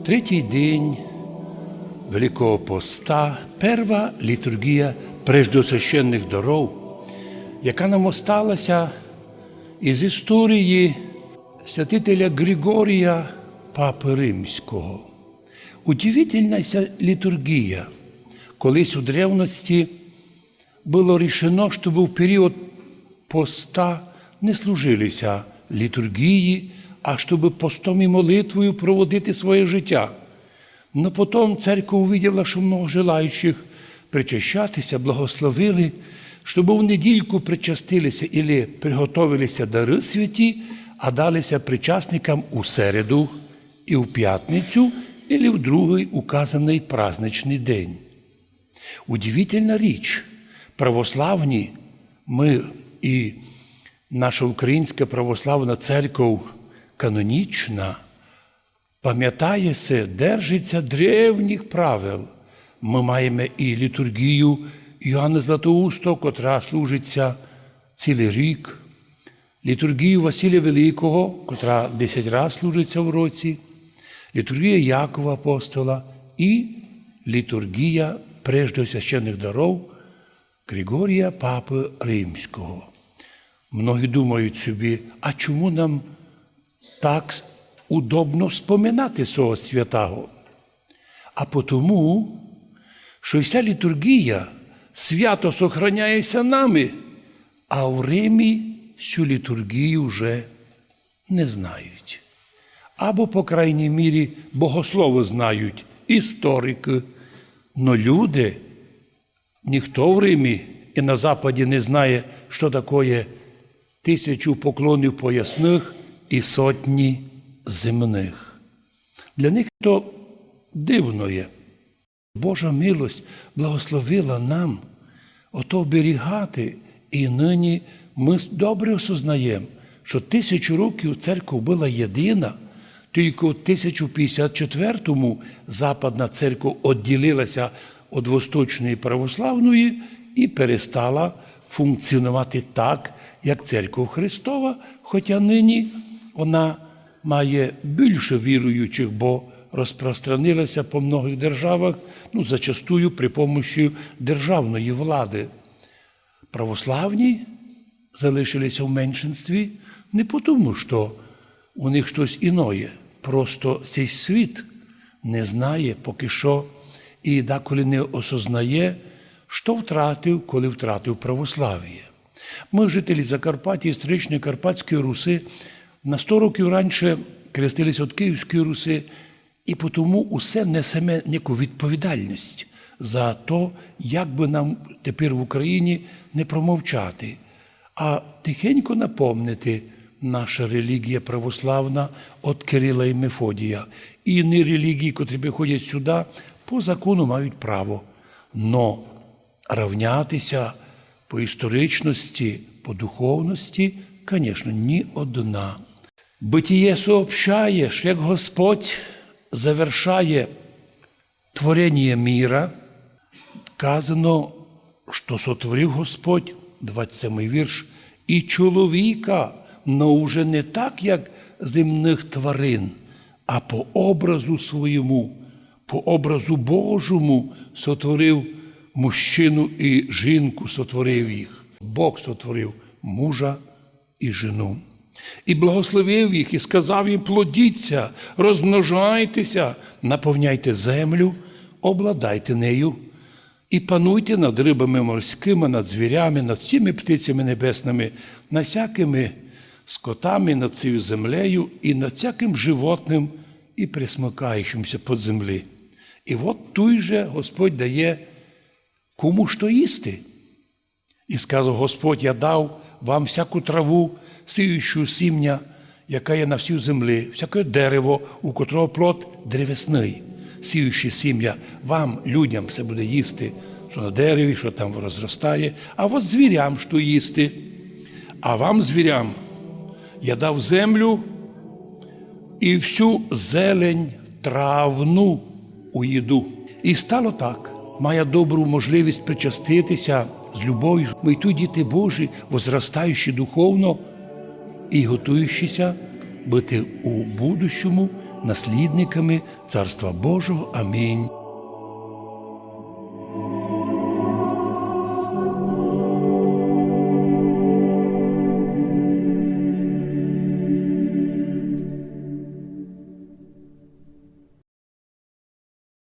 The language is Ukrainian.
Третій день Великого Поста, перша літургія преждосвященних даров, яка нам осталася із історії святителя Григорія Папи Римського. Удивительна літургія. Колись у древності було рішено, щоб в період поста не служилися літургії, а щоб постом і молитвою проводити своє життя. Но потім церква увиділа, що много желаючих причащатися, благословили, щоб в недільку причастилися і приготовилися дари святі, а далися причасникам у середу і в п'ятницю, і в другий указаний праздничний день. Удивительна річ, православні, ми і наша Українська православна церква канонічна, пам'ятає се, держиться древніх правил. Ми маємо і літургію Йоанна Златоустого, котра служиться цілий рік, літургію Василя Великого, котра 10 разів служиться в році, літургія Якова Апостола і літургія преждосвященних даров Григорія Папи Римського. Многі думають собі, а чому нам так удобно споминати свого святого? А потому, що вся літургія свято сохраняється нами, а в Римі цю літургію вже не знають. Або, по крайній мірі, богослови знають, історики, но люди, ніхто в Римі і на Западі не знає, що таке тисячу поклонів поясних і сотні земних. Для них то дивно є. Божа милость благословила нам ото оберігати, і нині ми добре осознаємо, що тисячу років церква була єдина, тільки в 1054-му Западна церква відділилася від Восточної православної і перестала функціонувати так, як церква Христова, хоча нині вона має більше віруючих, бо розпространилася по многих державах, ну, зачастую при помощі державної влади. Православні залишилися в меншинстві не тому, що у них щось іноє. Просто цей світ не знає поки що і деколи не осознає, що втратив, коли втратив православ'я. Ми, жителі Закарпаття, історичної Карпатської Руси, на 100 років раніше крестилися від Київської Руси, і тому усе несеме яку відповідальність за те, як би нам тепер в Україні не промовчати, а тихенько напомнити наша релігія православна від Кирила і Мефодія. І не релігії, котрі приходять сюди, по закону мають право. Но равнятися по історичності, по духовності, звісно, ні одна. Битіє сообщає, що як Господь завершає творення міра, казано, що сотворив Господь, 27 вірш, і чоловіка, но уже не так, як земних тварин, а по образу своєму, по образу Божому сотворив мужчину і жінку, сотворив їх. Бог сотворив мужа і жену. І благословив їх, і сказав їм: плодіться, розмножайтеся, наповняйте землю, обладайте нею і пануйте над рибами морськими, над звірями, над всіми птицями небесними, над всякими скотами, над цією землею і над всяким животним і присмикаючимся под землі. І от той же Господь дає кому що їсти. І сказав Господь, я дав вам всяку траву, сіючу сім'я, яка є на всій землі, всяке дерево, у котрого плод древесний, сіючи сім'я, вам, людям, все буде їсти, що на дереві, що там розростає, а от звірям що їсти. А вам, звірям, я дав землю і всю зелень травну у їду. І стало так. Має добру можливість причаститися з любов'ю. Ми йду діти Божі, возростаючи духовно і готуючися бути у будущому наслідниками Царства Божого. Амінь.